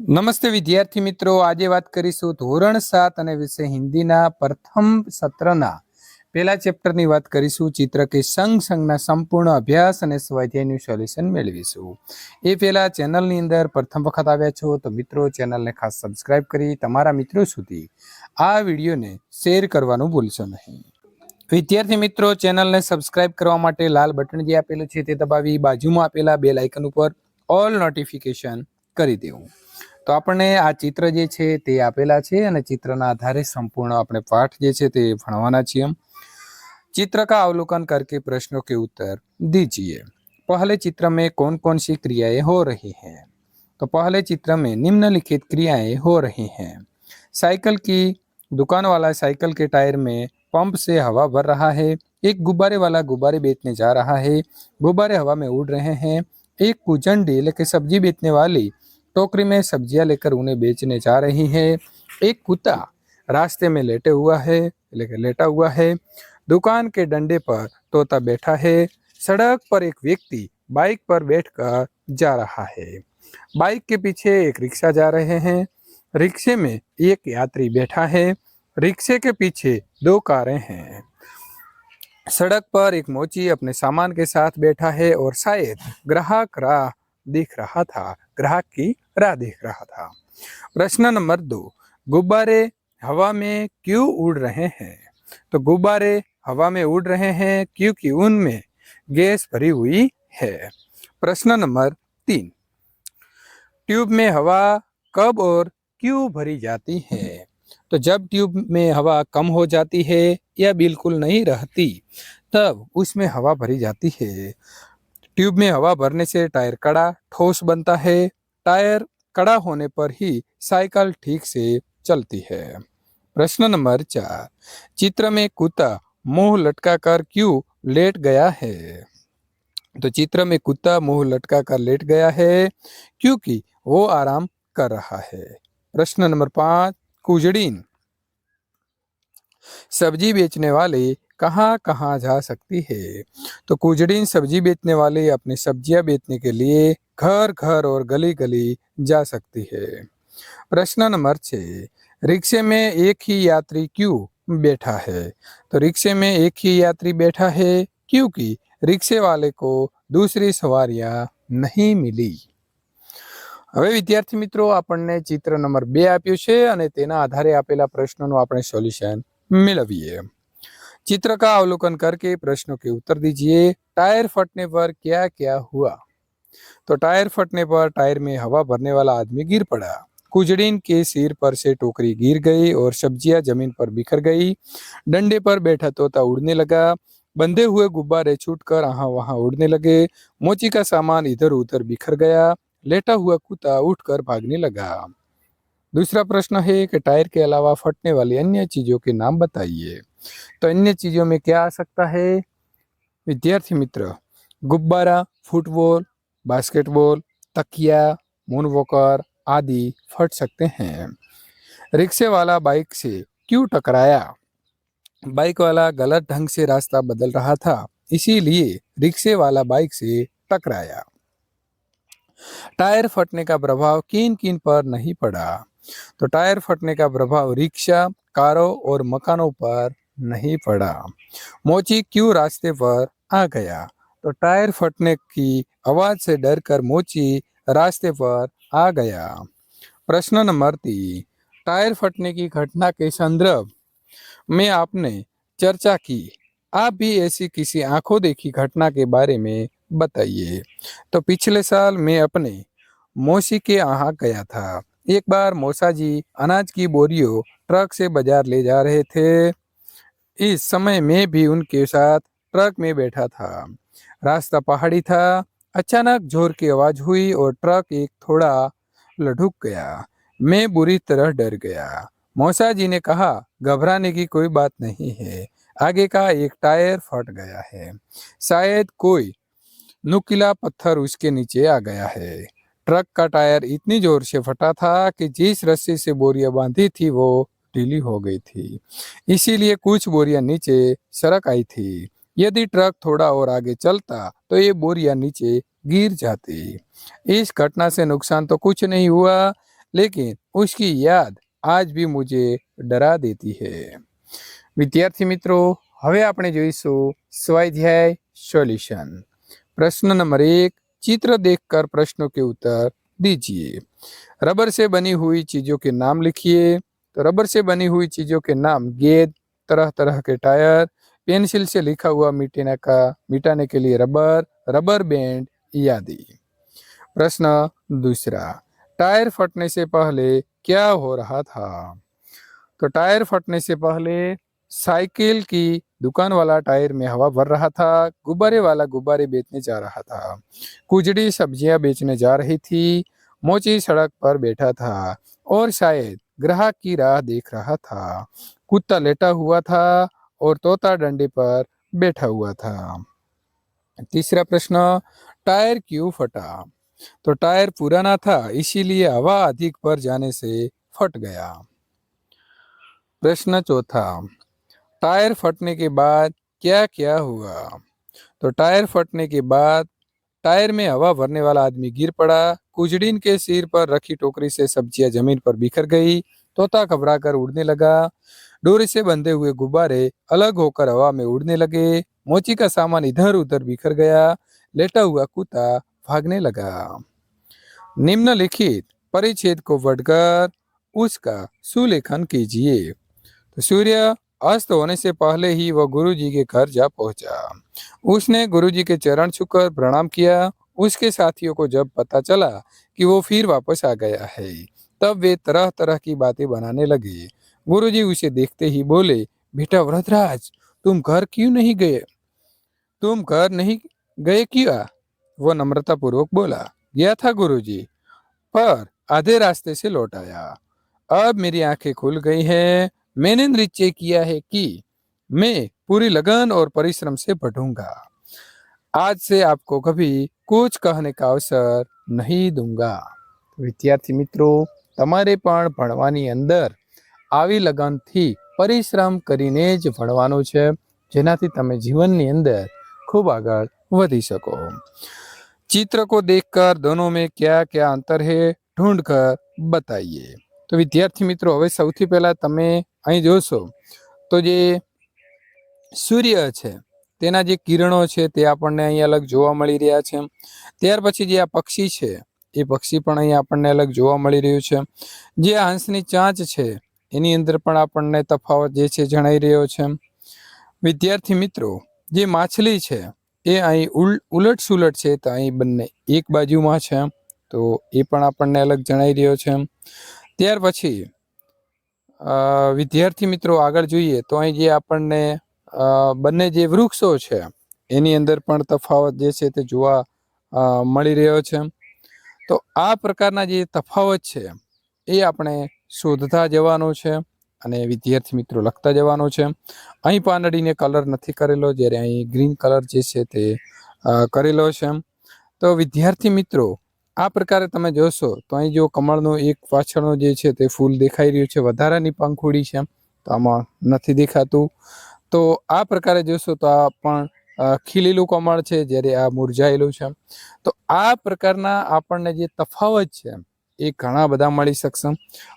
નમસ્તે વિદ્યાર્થી મિત્રો. આજે વાત કરીશું ધોરણ સાત અને વિષય હિન્દીના પ્રથમ સત્રના. પહેલા ચેપ્ટરની વાત કરીશું ચિત્ર કે સંઘ સંઘના સંપૂર્ણ અભ્યાસ અને સ્વાધ્યાયનું સોલ્યુશન મેળવીશું. એ પહેલા ચેનલની અંદર પ્રથમ વખત આવ્યા છો તો મિત્રો ચેનલને ખાસ સબસ્ક્રાઇબ કરી તમારા મિત્રો સુધી આ વિડીયોને શેર કરવાનું ભૂલશો નહીં. વિદ્યાર્થી મિત્રો, ચેનલને સબસ્ક્રાઇબ કરવા માટે લાલ બટન જે આપેલું છે તે દબાવી બાજુમાં આપેલા બે લાઇકન ઉપર ઓલ નોટિફિકેશન કરી દેવું. તો આપણને આ ચિત્ર જે છે તે આપેલા છે અને ચિત્રના આધારે સંપૂર્ણ આપણે પાઠ જે છે તે ભણવાના છીએ चित्र का अवलोकन करके प्रश्नों के उत्तर दीजिए पहले चित्र में कौन कौन सी क्रियाएं हो रही हैं तो पहले चित्र में निम्नलिखित क्रियाएं हो रही हैं साइकिल की दुकान वाला साइकिल के टायर में पंप से हवा भर रहा है एक गुब्बारे वाला गुब्बारे बेचने जा रहा है गुब्बारे हवा में उड़ रहे हैं एक कुचंडी लेके सब्जी बेचने वाली टोकरी में सब्ज़ियाँ लेकर उन्हें बेचने जा रही है। एक कुत्ता रास्ते में लेटे हुआ है लेकर लेटा हुआ है। दुकान के डंडे पर तोता बैठा है। सड़क पर एक व्यक्ति बाइक पर बैठकर जा रहा है। बाइक के पीछे एक रिक्शा जा रहे हैं। रिक्शे में एक यात्री बैठा है। रिक्शे के पीछे दो कारें हैं। सड़क पर एक मोची अपने सामान के साथ बैठा है और शायद ग्राहक राह दिख रहा था। ग्राहक की राह दिख रहा था। प्रश्न नंबर दो, गुब्बारे हवा में क्यों उड़ रहे हैं? तो गुब्बारे हवा में उड़ रहे हैं क्योंकि उनमें गैस भरी हुई है। प्रश्न नंबर तीन, ट्यूब में हवा कब और क्यों भरी जाती है? तो जब ट्यूब में हवा कम हो जाती है या बिल्कुल नहीं रहती, तब उसमें हवा भरी जाती है। ट्यूब में हवा भरने से टायर कड़ा, ठोस बनता है। टायर कड़ा होने पर ही साइकिल ठीक से चलती है। प्रश्न नंबर चार, चित्र में कुत्ता मुँह लटका कर क्यों लेट गया है? तो चित्र में कुत्ता मुँह लटका कर लेट गया है क्योंकि वो आराम कर रहा है। प्रश्न नंबर पाँच, कुजड़ीन। सब्ज़ी बेचने वाले कहाँ कहाँ जा सकती है तो कुजड़ीन सब्जी बेचने वाले अपनी सब्जियां बेचने के लिए घर घर और गली गली जा सकती है प्रश्न नंबर छः रिक्शे में एक ही यात्री क्यों बैठा है तो रिक्शे में एक ही यात्री बैठा है क्योंकि रिक्शे वाले को दूसरी सवारियां नहीं मिली હવે વિદ્યાર્થી મિત્રો આપણને ચિત્ર નંબર બે આપ્યું છે અને તેના આધારે આપેલા પ્રશ્નોનું આપણે સોલ્યુશન મેળવીએ चित्र का अवलोकन करके प्रश्नों के उत्तर दीजिए। टायर फटने पर क्या क्या हुआ? तो टायर फटने पर टायर में हवा भरने वाला आदमी गिर पड़ा। कुजड़ीन के सिर पर से टोकरी गिर गई और सब्ज़ियाँ ज़मीन पर बिखर गई। डंडे पर बैठा तोता उड़ने लगा। बंधे हुए गुब्बारे छूटकर यहाँ वहाँ उड़ने लगे। मोची का सामान इधर उधर बिखर गया। लेटा हुआ कुत्ता उठकर भागने लगा। दूसरा प्रश्न है कि टायर के अलावा फटने वाली अन्य चीज़ों के नाम बताइए। तो अन्य चीज़ों में क्या आ सकता है? विद्यार्थी मित्र, गुब्बारा, फुटबॉल, बास्केटबॉल, तकिया मून वॉकर आदि फट सकते हैं। रिक्शे वाला बाइक से क्यों टकराया? बाइक वाला गलत ढंग से रास्ता बदल रहा था, इसीलिए रिक्शे वाला बाइक से टकराया। टायर फटने का प्रभाव किन किन पर नहीं पड़ा। तो टायर फटने का प्रभाव रिक्शा, कारों और मकानों पर नहीं पड़ा। मोची क्यों रास्ते पर आ गया? तो टायर फटने की आवाज़ से डरकर मोची रास्ते पर आ गया। प्रश्न नंबर तीन, टायर फटने की घटना के संदर्भ में आपने चर्चा की। आप भी ऐसी किसी आँखों देखी घटना के बारे में बताइए। तो पिछले साल मैं अपने मौसी के यहाँ गया था। एक बार मौसा जी अनाज की बोरियों ट्रक से बाज़ार ले जा रहे थे। इस समय मैं भी उनके साथ ट्रक में बैठा था। रास्ता पहाड़ी था। अचानक ज़ोर की आवाज़ हुई और ट्रक एक थोड़ा लढ़ुक गया। मैं बुरी तरह डर गया। मौसा जी ने कहा, घबराने की कोई बात नहीं है। आगे का एक टायर फट गया है। शायद कोई नुकीला पत्थर उसके नीचे आ गया है। ट्रक का टायर इतनी ज़ोर से फटा था कि जिस रस्सी से बोरियाँ बांधी थी वो ढीली हो गई थी इसीलिए कुछ बोरियां नीचे सरक आई थी यदि ट्रक थोड़ा और आगे चलता तो ये बोरियां नीचे गिर जाती इस घटना से नुकसान तो कुछ नहीं हुआ लेकिन उसकी याद आज भी मुझे डरा देती है વિદ્યાર્થી મિત્રો હવે આપણે જોઈશું સ્વાધ્યાય સોલ્યુશન प्रश्न नंबर एक चित्र देखकर प्रश्नों के उत्तर दीजिए रबर से बनी हुई चीजों के नाम लिखिए तो रबर से बनी हुई चीज़ों के नाम गेंद, तरह तरह के टायर, पेंसिल से लिखा हुआ मिटाने का, मिटाने के लिए रबर रबर बैंड इत्यादि। प्रश्न दूसरा, टायर फटने से पहले क्या हो रहा था? तो टायर फटने से पहले साइकिल की दुकान वाला टायर में हवा भर रहा था, गुब्बारे वाला गुब्बारे बेचने जा रहा था, कुजड़ी सब्ज़ियाँ बेचने जा रही थी, मोची सड़क पर बैठा था और शायद ग्राहक की राह देख रहा था। कुत्ता लेटा हुआ था और तोता डंडे पर बैठा हुआ था। तीसरा प्रश्न, टायर क्यों फटा? तो टायर पुराना था, इसीलिए हवा अधिक पर जाने से फट गया। प्रश्न चौथा, टायर फटने के बाद क्या क्या हुआ? तो टायर फटने के बाद टायर में हवा भरने वाला आदमी गिर पड़ा कुजड़ीन के सिर पर रखी टोकरी से सब्ज़ियाँ ज़मीन पर बिखर गई। तोता घबरा कर उड़ने लगा। डोरी से बंधे हुए गुब्बारे अलग होकर हवा में उड़ने लगे। मोची का सामान इधर उधर बिखर गया। लेटा हुआ कुत्ता भागने लगा। निम्नलिखित परिच्छेद को बढ़कर उसका सुलेखन कीजिए। तो सूर्य अस्त होने से पहले ही वह गुरुजी के घर जा पहुँचा। उसने गुरुजी के चरण छूकर प्रणाम किया। उसके साथियों को जब पता चला कि वो फिर वापस आ गया है, तब वे तरह तरह की बातें बनाने लगे। गुरुजी उसे देखते ही बोले, बेटा व्रतराज तुम घर क्यों नहीं गए? तुम घर नहीं गए क्या? वो नम्रता पूर्वक बोला, गया था गुरुजी, पर आधे रास्ते से लौट आया। अब मेरी आँखें खुल गई हैं। मैंने निश्चय किया है कि मैं पूरी लगन और परिश्रम से पढ़ूँगा आज से आपको कभी कुछ कहने का अवसर नहीं दूंगा વિદ્યાર્થી મિત્રો તમારે પણ ભણવાની અંદર આવી લગનથી પરિશ્રમ કરીને જ ભણવાનું છે જેનાથી તમે જીવનની અંદર ખૂબ આગળ વધી શકો चित्र को देखकर दोनों में क्या क्या अंतर है ढूंढ कर बताइए તો વિદ્યાર્થી મિત્રો હવે સૌથી પહેલા તમે અહીં જોશો તો જે સૂર્ય છે તેના જે કિરણો છે તે આપણને અહીં અલગ જોવા મળી રહ્યા છે. ત્યાર પછી જે આ પક્ષી છે, એ પક્ષી પણ અહીં આપણને અલગ જોવા મળી રહ્યું છે. જે આ હંસની ચાંચ છે, એની અંદર પણ આપણને તફાવત જે છે જણાઈ રહ્યો છે. વિદ્યાર્થી મિત્રો, જે માછલી છે, એ અહીં ઉલ ઉલટ સુલટ છે, તો અહીં બંને એક બાજુમાં છે, તો એ પણ આપણને અલગ જણાઈ રહ્યો છે. ત્યાર પછી વિદ્યાર્થી મિત્રો આગળ જોઈએ, તો અહીં જે આપણને બંને જે વૃક્ષો છે, એની અંદર પણ તફાવત જે છે તે જોવા મળી રહ્યો છે. તો આ પ્રકારના જે તફાવત છે, એ આપણે શોધતા જવાનું છે અને વિદ્યાર્થી મિત્રો લખતા જવાનું છે. અહીં પાંદડીને કલર નથી કરેલો, જ્યારે અહીં ગ્રીન કલર જે છે તે કરેલો છે. તો વિદ્યાર્થી મિત્રો, આ પ્રકારે તમે જોશો તો અહીં જો કમળનું એક પાછળનું જે છે તે ફૂલ દેખાઈ રહ્યું છે, વધારાની પંખુડી છે, તો આમાં નથી દેખાતું. તો આ પ્રકારે જોશો તો આ પણ ખીલેલું કમળ છે જ્યારે આ મુરઝાયેલું છે. તો આ પ્રકારના આપણને જે તફાવત છે, એ ઘણા બધા મળી શકશે.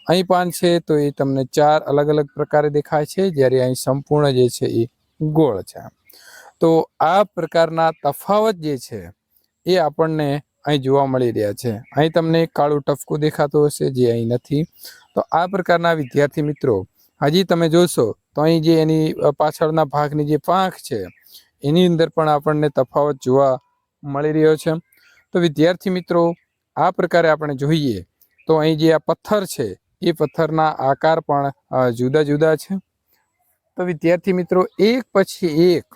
અહીં પાન છે તો એ તમને ચાર અલગ અલગ પ્રકારે દેખાય છે જ્યારે અહીં સંપૂર્ણ જે છે એ ગોળ છે. તો આ પ્રકારના તફાવત જે છે, એ આપણને અહીં જોવા મળી રહ્યા છે. અહીં તમને કાળું ટપકું દેખાતું હશે જે અહીં નથી. તો આ પ્રકારના વિદ્યાર્થી મિત્રો હજી તમે જોશો તો અહીં જે એની પાછળના ભાગની જે પાંખ છે, એની અંદર પણ આપણને તફાવત જોવા મળી રહ્યો છે. તો વિદ્યાર્થી મિત્રો, આ પ્રકારે આપણે જોઈએ, તો અહીં જે આ પથ્થર છે, એ પથ્થરના આકાર પણ જુદા જુદા છે. તો વિદ્યાર્થી મિત્રો, એક પછી એક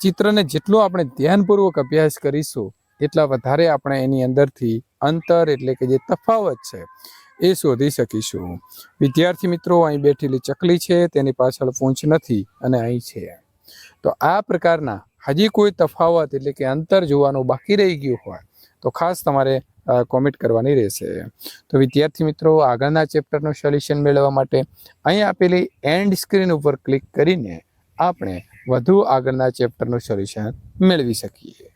ચિત્રને જેટલો આપણે ધ્યાનપૂર્વક અભ્યાસ કરીશું, એટલા વધારે આપણે એની અંદરથી અંતર એટલે કે જે તફાવત છે એ શોધી શકીશું. વિદ્યાર્થી મિત્રો, અહીં બેઠેલી ચકલી છે, તેની પાછળ પૂંછ નથી અને અહીં છે. તો આ પ્રકારના હજી કોઈ તફાવત એટલે કે અંતર જોવાનું બાકી રહી ગયું હોય, તો ખાસ તમારે કોમેન્ટ કરવાની રહેશે. તો વિદ્યાર્થી મિત્રો, આગળના ચેપ્ટરનું સોલ્યુશન મેળવવા માટે અહીં આપેલી એન્ડ સ્ક્રીન ઉપર ક્લિક કરીને આપણે વધુ આગળના ચેપ્ટરનું સોલ્યુશન મેળવી શકીએ.